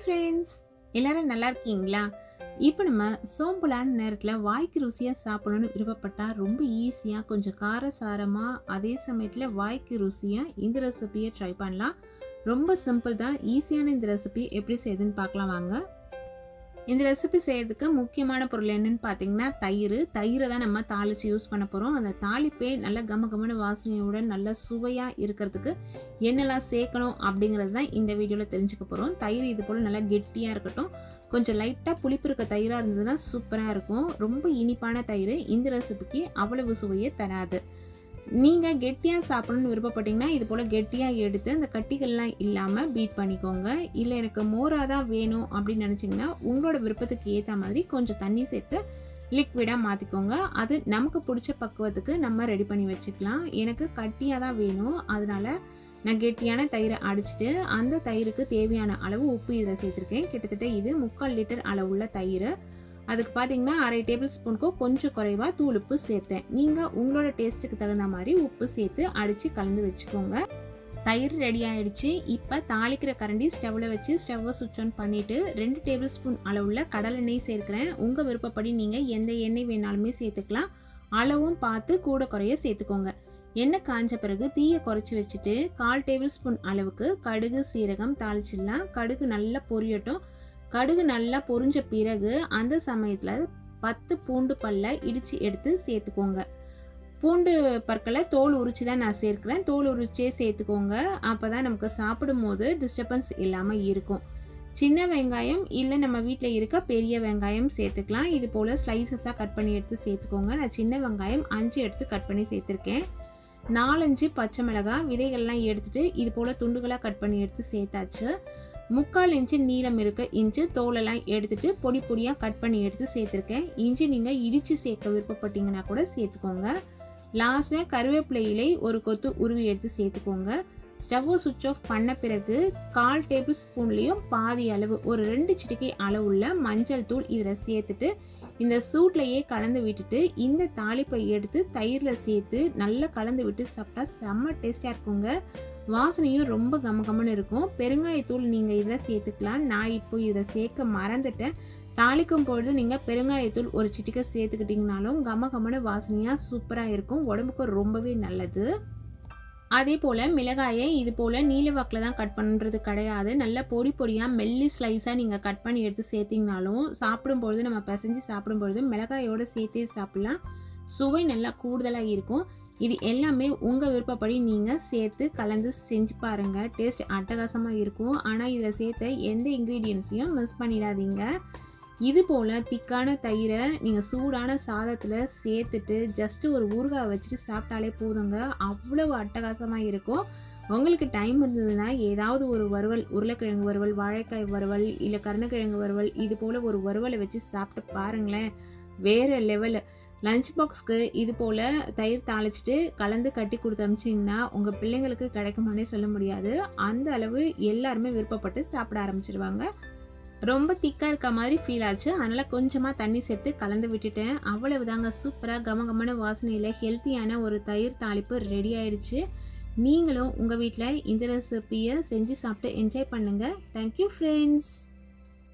Friends எல்லாரும் நல்லா இருக்கீங்களா? இப்போ நம்ம சோம்பலான நேரத்தில் வாய்க்கு ருசியாக சாப்பிடணும்னு விருப்பப்பட்டால் ரொம்ப ஈஸியாக கொஞ்சம் காரசாரமாக அதே சமயத்தில் வாய்க்கு ருசியாக இந்த ரெசிபியை ட்ரை பண்ணலாம். ரொம்ப சிம்பிள் தான் ஈஸியான இந்த ரெசிபி எப்படி செய்யுதுன்னு பார்க்கலாம் வாங்க. இந்த ரெசிபி செய்கிறதுக்கு முக்கியமான பொருள் என்னென்னு பார்த்தீங்கன்னா தயிர். தயிரை தான் நம்ம தாளித்து யூஸ் பண்ண போகிறோம் அந்த தாளிப்பே நல்ல கம கமன வாசனையுடன் நல்ல சுவையாக இருக்கிறதுக்கு என்னெல்லாம் சேர்க்கணும் அப்படிங்கிறது தான் இந்த வீடியோவில் தெரிஞ்சுக்க போகிறோம் தயிர் இது போல் நல்லா கெட்டியாக இருக்கட்டும். கொஞ்சம் லைட்டாக புளிப்பு இருக்க தயிராக இருந்ததுன்னா சூப்பராக இருக்கும். ரொம்ப இனிப்பான தயிர். இந்த ரெசிபிக்கு அவ்வளவு சுவையே தராது. நீங்கள் கெட்டியாக சாப்பிடணும்னு விருப்பப்பட்டீங்கன்னா இது போல் கெட்டியாக எடுத்து அந்த கட்டிகள்லாம் இல்லாமல் பீட் பண்ணிக்கோங்க. இல்லை எனக்கு மோராக தான் வேணும் அப்படின்னு நினச்சிங்கன்னா உங்களோட விருப்பத்துக்கு ஏற்ற மாதிரி கொஞ்சம் தண்ணி சேர்த்து லிக்விடாக மாற்றிக்கோங்க அது நமக்கு பிடிச்ச பக்குவத்துக்கு நம்ம ரெடி பண்ணி வச்சுக்கலாம். எனக்கு கட்டியாக தான் வேணும். அதனால் நான் கெட்டியான தயிரை அடிச்சுட்டு அந்த தயிருக்கு தேவையான அளவு உப்பு இதில் சேர்த்துருக்கேன். கிட்டத்தட்ட இது முக்கால் லிட்டர் அளவுள்ள தயிர். அதுக்கு பார்த்தீங்கன்னா அரை டேபிள் ஸ்பூனுக்கும் கொஞ்சம் குறைவாக தூள் உப்பு சேர்த்தேன். நீங்கள் உங்களோட டேஸ்ட்டுக்கு தகுந்த மாதிரி உப்பு சேர்த்து அடித்து கலந்து வச்சுக்கோங்க. தயிர் ரெடி ஆயிடுச்சு. இப்போ தாளிக்கிற கரண்டி ஸ்டவ்வில் வச்சு ஸ்டவ்வை சுவிட்ச் ஆன் பண்ணிவிட்டு ரெண்டு டேபிள் ஸ்பூன் அளவுள்ள கடலெண்ணெய் சேர்க்குறேன். உங்கள் விருப்பப்படி நீங்கள் எந்த எண்ணெய் வேணாலுமே சேர்த்துக்கலாம். அளவும் பார்த்து கூட குறைய சேர்த்துக்கோங்க. எண்ணெய் காஞ்ச பிறகு தீயை குறைச்சி வச்சுட்டு கால் டேபிள் ஸ்பூன் அளவுக்கு கடுகு சீரகம் தாளிச்சிடலாம். கடுகு நல்லா பொரியட்டும். கடுகு நல்லா பொரிஞ்ச பிறகு அந்த சமயத்தில் பத்து பூண்டு பல்லை இடித்து எடுத்து சேர்த்துக்கோங்க. பூண்டு பற்களை தோல் உரிச்சு தான் நான் சேர்க்குறேன். தோல் உரிச்சே சேர்த்துக்கோங்க. அப்போ தான் நமக்கு சாப்பிடும் போது டிஸ்டர்பன்ஸ் இல்லாமல் இருக்கும். சின்ன வெங்காயம் இல்லை நம்ம வீட்டில் இருக்க பெரிய வெங்காயம் சேர்த்துக்கலாம். இது போல் ஸ்லைசஸாக கட் பண்ணி எடுத்து சேர்த்துக்கோங்க. நான் சின்ன வெங்காயம் அஞ்சு எடுத்து கட் பண்ணி சேர்த்துருக்கேன். நாலஞ்சு பச்சை மிளகாய் விதைகள்லாம் எடுத்துகிட்டு இது போல் துண்டுகளாக கட் பண்ணி எடுத்து சேர்த்தாச்சு. முக்கால் இன்ச்சு நீளம் இருக்க இன்ச்சு தோலெல்லாம் எடுத்துட்டு பொடி பொடியாக கட் பண்ணி எடுத்து சேர்த்துருக்கேன். இஞ்சி நீங்கள் இடித்து சேர்க்க விருப்பப்பட்டீங்கன்னா கூட சேர்த்துக்கோங்க. லாஸ்ட்டில் கருவேப்பிலை இலை ஒரு கொத்து உருவி எடுத்து சேர்த்துக்கோங்க. ஸ்டவ்வை சுவிட்ச் ஆஃப் பண்ண பிறகு கால் டேபிள் ஸ்பூன்லேயும் பாதி அளவு ஒரு ரெண்டு சிட்டிக்கை அளவுள்ள மஞ்சள் தூள் இதில் சேர்த்துட்டு இந்த சூட்லையே கலந்து விட்டுட்டு இந்த தாளிப்பை எடுத்து தயிரில் சேர்த்து நல்லா கலந்து விட்டு சாப்பிட்டா செம்ம டேஸ்ட்டாக இருக்குங்க. வாசனையும் ரொம்ப கமகமன்னு இருக்கும். பெருங்காயத்தூள் நீங்கள் இதில் சேர்த்துக்கலாம். நான் இப்போ இதில் சேர்க்க மறந்துட்டேன். தாளிக்கும் பொழுது நீங்கள் பெருங்காயத்தூள் ஒரு சிட்டிக்கை சேர்த்துக்கிட்டிங்கனாலும் கமகமன வாசனையாக சூப்பராக இருக்கும். உடம்புக்கு ரொம்பவே நல்லது. அதே போல் மிளகாயை இது போல் நீல வாக்கில் தான் கட் பண்ணுறது கிடையாது. நல்ல பொடி பொடியாக மெல்லி ஸ்லைஸாக நீங்கள் கட் பண்ணி எடுத்து சேர்த்திங்கனாலும் சாப்பிடும்பொழுது நம்ம பிசைஞ்சு சாப்பிடும்பொழுது மிளகாயோடு சேர்த்தே சாப்பிட்லாம். சுவை நல்லா கூடுதலாக இருக்கும். இது எல்லாமே உங்கள் விருப்பப்படி நீங்கள் சேர்த்து கலந்து செஞ்சு பாருங்கள் டேஸ்ட் அட்டகாசமாக இருக்கும். ஆனால் இதில் சேர்த்த எந்த இன்க்ரீடியன்ஸையும் மிஸ் பண்ணிடாதீங்க. இது போல் திக்கான தயிரை நீங்கள் சூடான சாதத்தில் சேர்த்துட்டு ஜஸ்ட்டு ஒரு ஊறுகாய் வச்சுட்டு சாப்பிட்டாலே போதுங்க. அவ்வளவு அட்டகாசமாக இருக்கும். உங்களுக்கு டைம் இருந்ததுன்னா ஏதாவது ஒரு வறுவல் உருளைக்கிழங்கு வறுவல் வாழைக்காய் வறுவல் இல்லை கருணக்கிழங்கு வறுவல் இது போல் ஒரு வறுவலை வச்சு சாப்பிட்டு பாருங்களேன். வேறு லெவலு லஞ்ச் பாக்ஸ்க்கு இது போல் தயிர் தாளிச்சிட்டு கலந்து கட்டி கொடுத்து அமிச்சிங்கன்னா உங்கள் பிள்ளைங்களுக்கு கிடைக்குமானே சொல்ல முடியாது. அந்த அளவு எல்லாருமே விருப்பப்பட்டு சாப்பிட ஆரம்பிச்சிருவாங்க. ரொம்ப திக்காக இருக்க மாதிரி ஃபீல் ஆச்சு. அதனால் கொஞ்சமாக தண்ணி சேர்த்து கலந்து விட்டுட்டேன். அவ்வளவு தாங்க சூப்பராக கமகமான வாசனையில் ஹெல்த்தியான ஒரு தயிர் தாளிப்பு ரெடி ஆயிடுச்சு. நீங்களும் உங்கள் வீட்டில் இந்த ரெசிப்பியை செஞ்சு சாப்பிட்டு என்ஜாய் பண்ணுங்கள் தேங்க்யூ ஃப்ரெண்ட்ஸ்